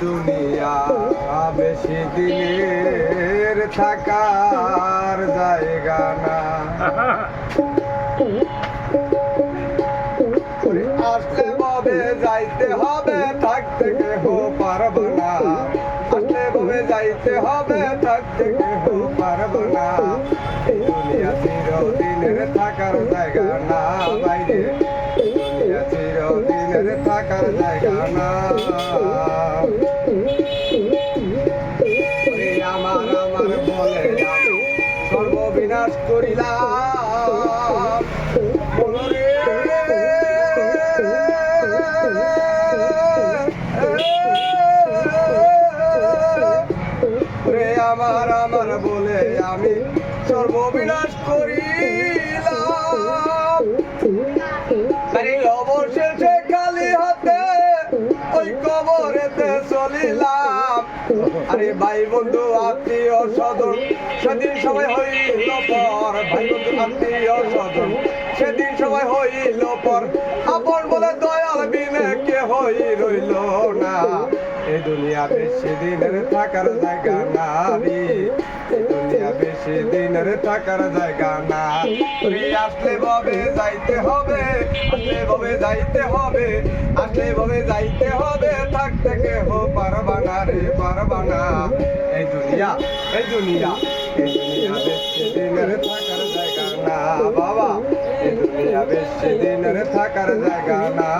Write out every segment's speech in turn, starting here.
দুনিয়া বেশি দিনের থাকার জায়গা না। আসলে ববে যাইতে হবে, থাকতে কেহ পারব না। আসলে ববে যাইতে হবে, থাকতে কেহ পারব না। দুনিয়া চিরদিনের থাকার জায়গা না সর্ববিনাশ করিলাম। আমার আমার বলে আমি সর্ববিনাশ করিলাম কবরেতে চলিলাম। আরে ভাই বন্ধু, আত্মীয় স্বজন, সেদিন সবাই হইল পর। ভাই বন্ধু, আত্মীয় স্বজন, সেদিন সবাই হইল পর। আপন বলে দয়াল বিনে কে হই রইল না। এই দুনিয়া বেশি দিনের থাকার জায়গা না রে দুনিয়া বেশি দিনের থাকার জায়গা না তুই আসলে ভাবে যাইতে হবে, আসলে ভাবে যাইতে হবে, আসলে ভাবে যাইতে হবে থাকতে কেহ পারবা না রে পারবা না দুনিয়া এই দুনিয়া এই দুনিয়া বেশি দিনের থাকার জায়গা না বাবা এই দুনিয়া বেশি দিনের থাকার জায়গা না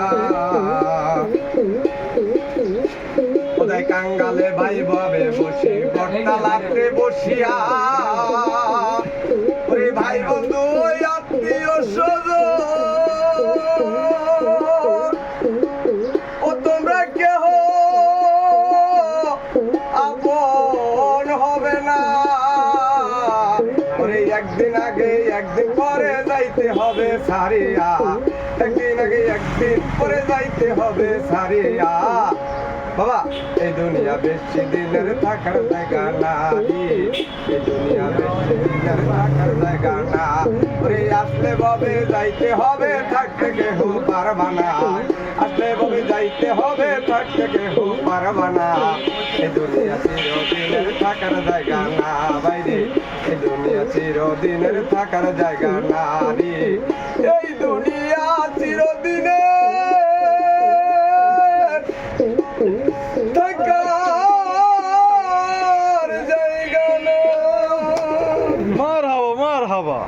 কোথায় কাঙ্গালে ভাই ভাবে বসি বট্টা লাগতে বসিয়া। ওরে ভাই বন্ধু আত্মীয় ও একদিন আগে, একদিন পরে যাইতে হবে সারিয়া। একদিন আগে, একদিন পরে যাইতে হবে সারিয়া। বাবা, এই দুনিয়া বেশি দিনের থাকার জায়গা না এই দুনিয়া বেশি দিনের থাকার জায়গা না ওরে, আসলে ভাবে যাইতে হবে, থাকতে কেহ পারবা না। আসলে ভাবে যাইতে হবে, থাকতে কেহ পারবা না। এই দুনিয়া চিরদিনের থাকার জায়গা না, বাইরে। এই চিরদিনের থাকার জায়গা নারী এই দুনিয়া চিরদিনে থাকার জায়গা মার হাবা মার হাবা